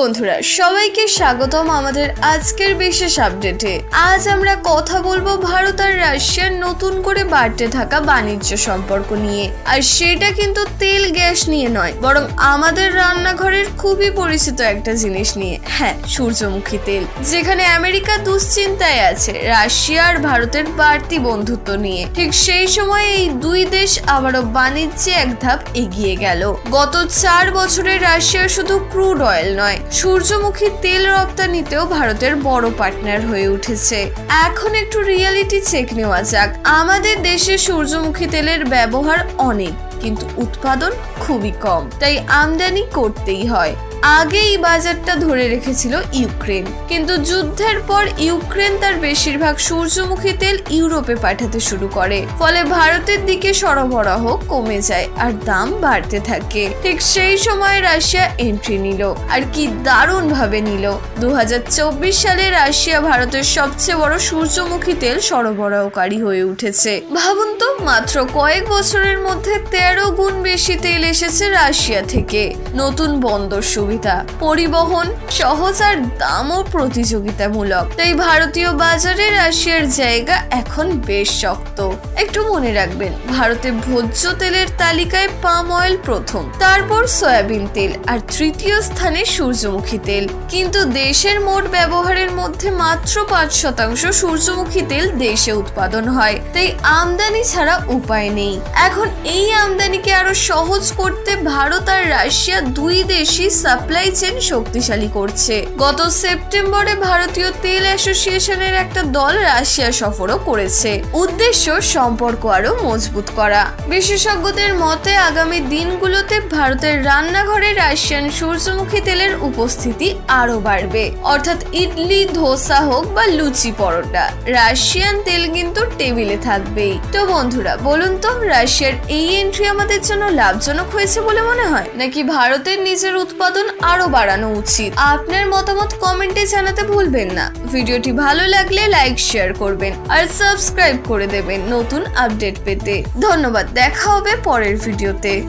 বন্ধুরা, সবাইকে স্বাগতম আমাদের আজকের বিশেষ আপডেটে আজ আমরা কথা বলব ভারত আর রাশিয়ার নতুন করে বাড়তে থাকা বাণিজ্য সম্পর্ক নিয়ে। আর সেটা কিন্তু তেল, গ্যাস নিয়ে নয়, বরং আমাদের রান্নাঘরের খুবই পরিচিত একটা জিনিস নিয়ে। হ্যাঁ সূর্যমুখী তেল, যেখানে আমেরিকা দুশ্চিন্তায় আছে রাশিয়া আর ভারতের বাড়তি বন্ধুত্ব নিয়ে। ঠিক সেই সময় এই দুই দেশ আবারও বাণিজ্যে এক ধাপ এগিয়ে গেল। গত চার বছরে রাশিয়া শুধু ক্রুড অয়েল নয় সূর্যমুখী তেল রপ্তানিতেও ভারতের বড় পার্টনার হয়ে উঠেছে। এখন একটু রিয়ালিটি চেক নেওয়া যাক। আমাদের দেশে সূর্যমুখী তেলের ব্যবহার অনেক, কিন্তু উৎপাদন খুবই কম, তাই আমদানি করতেই হয়। আগে এই বাজারটা ধরে রেখেছিল ইউক্রেন। কিন্তু যুদ্ধের পর ইউক্রেন তার বেশিরভাগ সূর্যমুখী তেল ইউরোপে পাঠাতে শুরু করে। ফলে ভারতের দিকে সরবরাহ কমে যায় আর দাম বাড়তে থাকে। ঠিক সেই সময় রাশিয়া এন্ট্রি নিল। আর কি দারুণ ভাবে নিল। দু হাজার চব্বিশ সালে রাশিয়া ভারতের সবচেয়ে বড় সূর্যমুখী তেল সরবরাহকারী হয়ে উঠেছে। ভাবুন তো, মাত্র কয়েক বছরের মধ্যে তেরো গুণ বেশি তেল এসেছে রাশিয়া থেকে। নতুন বন্দর সুবিধা পরিবহন, সহজ আর দামও প্রতিযোগিতামূলক। তাই ভারতীয় বাজারে রাশিয়ার জায়গা এখন বেশ শক্ত। একটু মনে রাখবেন, ভারতে ভোজ্য তেলের তালিকায় পাম অয়েল প্রথম, তারপর সয়াবিন তেল আর তৃতীয় স্থানে সূর্যমুখী তেল। কিন্তু দেশের মোট ব্যবহারের মধ্যে মাত্র পাঁচ শতাংশ সূর্যমুখী তেল দেশে উৎপাদন হয়। তাই আমদানি ছাড়া উপায় নেই। এখন এই আমদানিকে আরও সহজ করতে ভারত আর রাশিয়া দুই দেশই সাপ্লাই চেন শক্তিশালী করছে। গত সেপ্টেম্বরে ভারতীয় তেল অ্যাসোসিয়েশনের একটা দল রাশিয়া সফরও করেছে। উদ্দেশ্য সম্পর্ক আরও মজবুত করা। বিশেষজ্ঞদের মতে, আগামী দিনগুলোতে ভারতের রান্নাঘরে রাশিয়ান সূর্যমুখী তেলের উপস্থিতি আরও বাড়বে। অর্থাৎ ইডলি, ধোসা হোক বা লুচি পরোটা, রাশিয়ান তেল কিন্তু টেবিলে থাকবেই। তো বন্ধুরা, বলুন তো, রাশিয়ার এই এন্ট্রি আমাদের জন্য লাভজনক হয়েছে বলে মনে হয়? নাকি ভারতের নিজের উৎপাদন আরও বাড়ানো উচিত। আপনার মতামত কমেন্টে জানাতে ভুলবেন না। ভিডিওটি ভালো লাগলে লাইক, শেয়ার করবেন আর সাবস্ক্রাইব করে দেবেন নতুন আপডেট পেতে। ধন্যবাদ, দেখা হবে পরের ভিডিওতে।